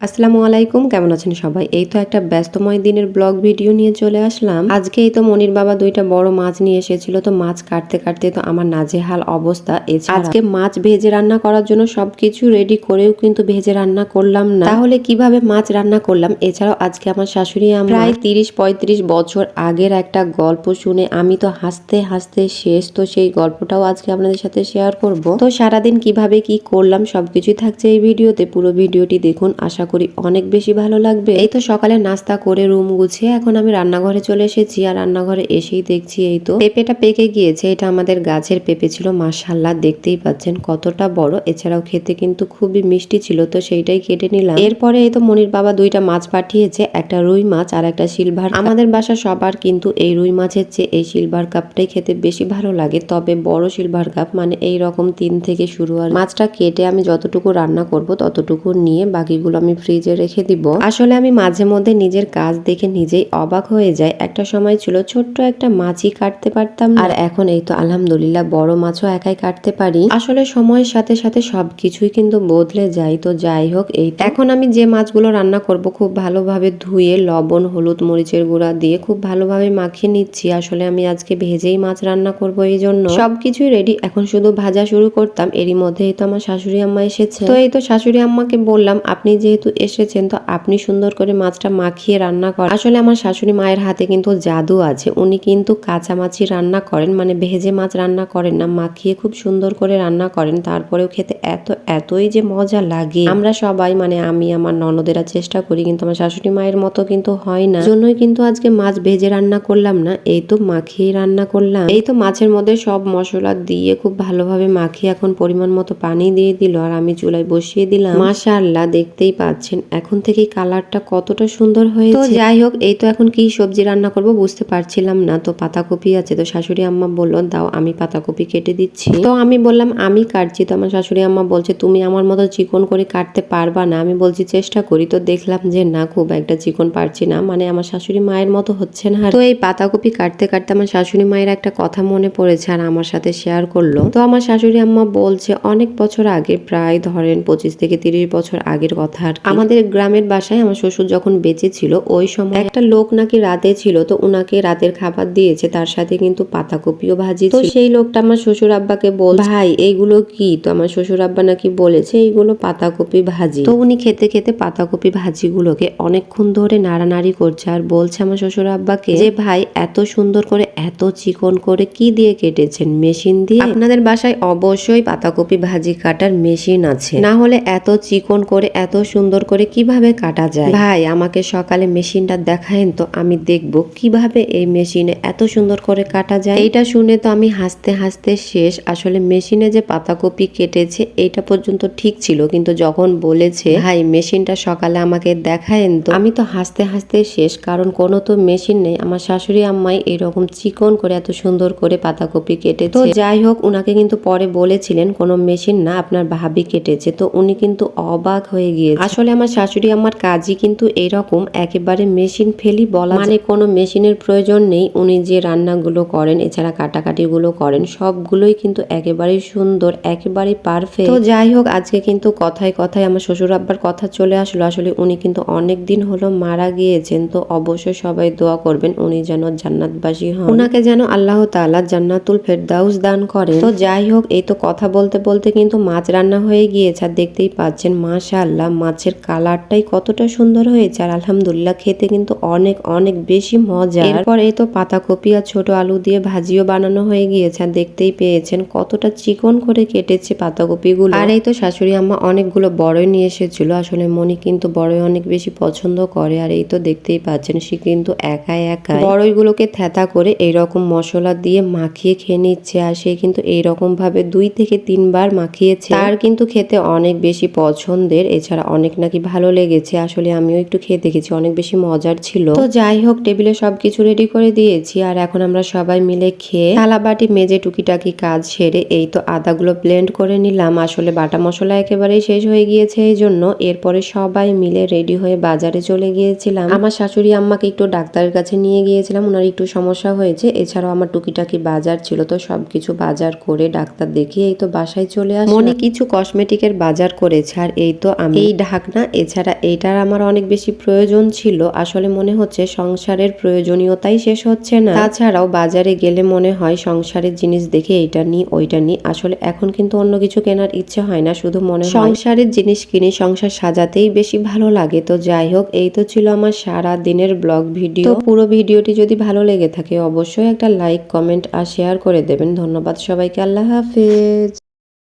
আসসালামু আলাইকুম কেমন আছেন সবাই? এই তো একটা ব্যস্তময় দিনের ব্লগ ভিডিও নিয়ে চলে আসলাম। আজকে এই তো মনির বাবা দুইটা বড় মাছ নিয়ে এসেছিল তো মাছ কাটতে কাটতে তো আমার নাজেহাল অবস্থা। আজকে মাছ ভেজে রান্না করার জন্য সবকিছু রেডি করেও কিন্তু ভেজে রান্না করলাম না। তাহলে কীভাবে মাছ রান্না করলাম? এছাড়াও আজকে আমার শাশুড়ি আমার প্রায় তিরিশ পঁয়ত্রিশ বছর আগের একটা গল্প শুনে আমি তো হাসতে হাসতে শেষ তো সেই গল্পটাও আজকে আপনাদের সাথে শেয়ার করব। তো সারাদিন কীভাবে কি করলাম সবকিছুই থাকছে এই ভিডিওতে পুরো ভিডিওটি দেখুন। আশা করি, অনেক বেশি ভালো লাগবে। এই তো সকালে নাস্তা করে রুম গুছিয়ে এখন আমি রান্নাঘরে চলে এসেছি আর রান্নাঘরে এসেই দেখছি এই তো। পেঁপেটা পেকে গিয়েছে, এটা আমাদের গাছের পেঁপে ছিল মাশাল্লাহ দেখতেই পাচ্ছেন কতটা বড়। এছাড়াও খেতে কিন্তু খুবই মিষ্টি ছিল, তো সেইটাই কেটে নিলাম। এরপরে এই তো মনির বাবা দুইটা মাছ পাঠিয়েছে, একটা রুই মাছ আর একটা সিলভার। আমাদের বাসা সবার কিন্তু এই রুই মাছের চেয়ে এই সিলভার কাপটাই খেতে বেশি ভালো লাগে, তবে বড় সিলভার কাপ মানে এই রকম তিন থেকে শুরু আর মাছটা কেটে আমি যতটুকু রান্না করব ততটুকু নিয়ে বাকিগুলো আমি ফ্রিজে রেখে দিব। আসলে আমি মাঝে মধ্যে নিজের কাজ দেখে নিজেই অবাক হয়ে যাই। একটা সময় ছিল ছোট্ট একটা মাছই কাটতে পারতাম আর এখন এই তো আলহামদুলিল্লাহ বড় মাছও একাই কাটতে পারি। আসলে সময়ের সাথে সাথে সবকিছুই কিন্তু বদলে যায়। তো যাই হোক, এই এখন আমি যে মাছগুলো রান্না করব খুব ভালোভাবে ধুয়ে লবণ, হলুদ, মরিচের গুঁড়া দিয়ে খুব ভালোভাবে মাখিয়ে নিচ্ছি। আসলে আমি আজকে ভেজেই মাছ রান্না করব এই জন্য। সবকিছুই রেডি এখন শুধু ভাজা শুরু করতাম। এরই মধ্যেই তো আমার শাশুড়ি আম্মা এসেছে। তো এই তো শাশুড়ি আম্মাকে বললাম, আপনি যেহেতু এসেছেন, তো আপনি সুন্দর করে মাছটা মাখিয়ে রান্না করেন। আসলে আমার শাশুড়ি মায়ের হাতে কিন্তু জাদু আছে। উনি কিন্তু কাঁচা মাছই রান্না করেন মানে ভেজে মাছ রান্না করেন না, মাখিয়ে খুব সুন্দর করে রান্না করেন। তারপরেও খেতে এত, এতই যে মজা লাগে। আমরা সবাই মানে আমি, আমার ননদেরা চেষ্টা করি, কিন্তু আমার শাশুড়ি মায়ের মতো কিন্তু হয় না। জন্যই কিন্তু আজকে মাছ ভেজে রান্না করলাম না, এই তো মাখিয়ে রান্না করলাম। এই তো মাছের মধ্যে সব মশলা দিয়ে খুব ভালোভাবে মাখিয়ে এখন পরিমাণ মতো পানি দিয়ে দিল, আর আমি চুলায় বসিয়ে দিলাম। মাশাআল্লাহ, দেখতেই পাচ্ছেন এখন থেকেই কালারটা কতটা সুন্দর হয়েছে। তো যাই হোক, এই তো এখন কি সবজি রান্না করব বুঝতে পারছিলাম না। তো পাতাকপি আছে, তো শাশুড়ি আম্মা বলল, দাও, আমি পাতাকপি কেটে দিচ্ছি। তো আমি বললাম, আমি কাটছি। তো আমার শাশুড়ি আম্মা বলছে, তুমি আমার মতো চিকন করে কাটতে পারবা না। আমি বলছি, চেষ্টা করি। তো দেখলাম যে, না, খুব একটা চিকন পারছি না। মানে আমার শাশুড়ি মায়ের মতো হচ্ছে না। তো এই পাতাকপি কাটতে কাটতে আমার শাশুড়ি মায়ের একটা কথা মনে পড়েছে আর আমার সাথে শেয়ার করল। তো আমার শাশুড়ি আম্মা বলছে, অনেক বছর আগে, প্রায় ধরেন পঁচিশ থেকে তিরিশ বছর আগের কথা। আমাদের গ্রামের বাসায় আমার শ্বশুর যখন বেঁচে ছিল, ওই সময় একটা লোক নাকি রাতে ছিল, তো ওনাকে রাতের খাবার দিয়েছে, তার সাথে কিন্তু পাতাকপিও ভাজি তো সেই লোকটা আমার শ্বশুর আব্বাকে বল ভাই এইগুলো কি? তো আমার শ্বশুর আব্বা নাকি বলেছে, এইগুলো পাতাকপি ভাজি। তো উনি খেতে খেতে পাতাকপি ভাজিগুলোকে অনেকক্ষণ ধরে নাড়ানাড়ি করছে আর বলছে আমার শ্বশুর আব্বাকে যে, ভাই, এত সুন্দর করে, এত চিকন করে কি দিয়ে কেটেছেন? মেশিন দিয়ে? আপনাদের বাসায় অবশ্যই পাতাকপি ভাজি কাটার মেশিন আছে। না হলে এত চিকন করে, এত সুন্দর করে কীভাবে কাটা যায়? ভাই, আমাকে সকালে মেশিনটা দেখায়েন তো আমি দেখব কীভাবে এই মেশিনে এত সুন্দর করে কাটা যায়। এইটা শুনে তো আমি হাসতে হাসতে শেষ। আসলে মেশিনে যে পাতাকপি কেটেছে, এইটা পর্যন্ত ঠিক ছিল। কিন্তু যখন বলেছে, ভাই, মেশিনটা সকালে আমাকে দেখায়েন তো, আমি তো হাসতে হাসতে শেষ। কারণ কোনো তো মেশিন নেই। আমার শাশুড়ি আম্মাই এরকম চিকন করে এত সুন্দর করে পাতাকপি কেটে তো যাই হোক, উনাকে কিন্তু পরে বলেছিলেন, কোনো মেশিন না, আপনার ভাবি কেটেছে। তো উনি কিন্তু অবাক হয়ে গিয়েছে। আসলে আমার শাশুড়ি আমার কাজই কিন্তু এরকম, একেবারে মেশিন ফেলি বলা মানে কোনো মেশিনের প্রয়োজন নেই, উনি যে রান্নাগুলো করেন, এছাড়া কাটাকাটিগুলো করেন, সবগুলোই কিন্তু একেবারেই সুন্দর একেবারেই পারফেক্ট তো যাই হোক, আজকে কিন্তু কথায় কথায় আমার শ্বশুর আব্বার কথা চলে আসলো। আসলে উনি কিন্তু অনেক দিন হলো মারা গিয়েছেন, তো অবশ্যই সবাই দোয়া করবেন উনি যেন জান্নাতবাসী হন। ওনাকে যেন আল্লাহ তাআলা জান্নাতুল ফেরদাউস দান করেন। তো যাই হোক, এই তো কথা বলতে বলতে কিন্তু মাছ রান্না হয়ে গিয়েছে, আর দেখতেই পাচ্ছেন, মাশাআল্লাহ মাছের কালারটাই কতটা সুন্দর হয়েছে। আর আলহামদুলিল্লাহ খেতে কিন্তু অনেক অনেক বেশি মজা এরপর এই তো পাতাকপি আর ছোট আলু দিয়ে ভাজিও বানানো হয়ে গিয়েছে। আর দেখতেই পেয়েছেন কতটা চিকন করে কেটেছে পাতাকপিগুলো। আর এই তো শাশুড়ি আম্মা অনেকগুলো বড়ই নিয়ে এসেছিল। আসলে মনি কিন্তু বড়ই অনেক বেশি পছন্দ করে। আর এই তো দেখতেই পাচ্ছেন সে কিন্তু একাই একাই বড়ইগুলোকে থেতা করে এইরকম মশলা দিয়ে মাখিয়ে খেয়ে নিচ্ছে। আর সে কিন্তু এইরকম ভাবে দুই থেকে তিনবার মাখিয়েছে। তার কিন্তু খেতে অনেক বেশি পছন্দের। এছাড়া অনেক নাকি ভালো লেগেছে, আসলে আমিও একটু খেয়ে দেখেছি, অনেক বেশি মজার ছিল। তো যাই হোক, টেবিলে সবকিছু রেডি করে দিয়েছি, আর এখন আমরা সবাই মিলে খেয়ে থালা বাটি মেজে টুকিটাকি কাজ সেরে এই তো আদাগুলো ব্লেন্ড করে নিলাম। আসলে বাটা মশলা একেবারেই শেষ হয়ে গিয়েছে এই জন্য। এরপরে সবাই মিলে রেডি হয়ে বাজারে চলে গিয়েছিলাম। আমার শাশুড়ি আম্মাকে একটু ডাক্তারের কাছে নিয়ে গিয়েছিলাম ওনার একটু সমস্যা হয়েছে। এছাড়াও আমার টুকিটাকি বাজার ছিল, তো সবকিছু বাজার করে ডাক্তার দেখিয়ে এই তো বাসায় চলে আসি মনে কিছু কসমেটিকের বাজার করেছে, আর এই তো আমি এই ঢাক না, এছাড়া এইটার আমার অনেক বেশি প্রয়োজন ছিল। আসলে মনে হচ্ছে সংসারের প্রয়োজনীয়তাই শেষ হচ্ছে না। তাছাড়াও বাজারে গেলে মনে হয় সংসারের জিনিস দেখে এইটা নি, ওইটা নি। আসলে এখন কিন্তু অন্য কিছু কেনার ইচ্ছে হয় না, শুধু মনে হয় সংসারের জিনিস কিনে সংসার সাজাতেই বেশি ভালো লাগে। তো যাই হোক, এই তো ছিল আমার সারা দিনের ব্লগ ভিডিও। পুরো ভিডিওটি যদি ভালো লেগে থাকে, অবশ্যই একটা লাইক, কমেন্ট আর শেয়ার করে দেবেন। ধন্যবাদ সবাইকে, আল্লাহ হাফেজ।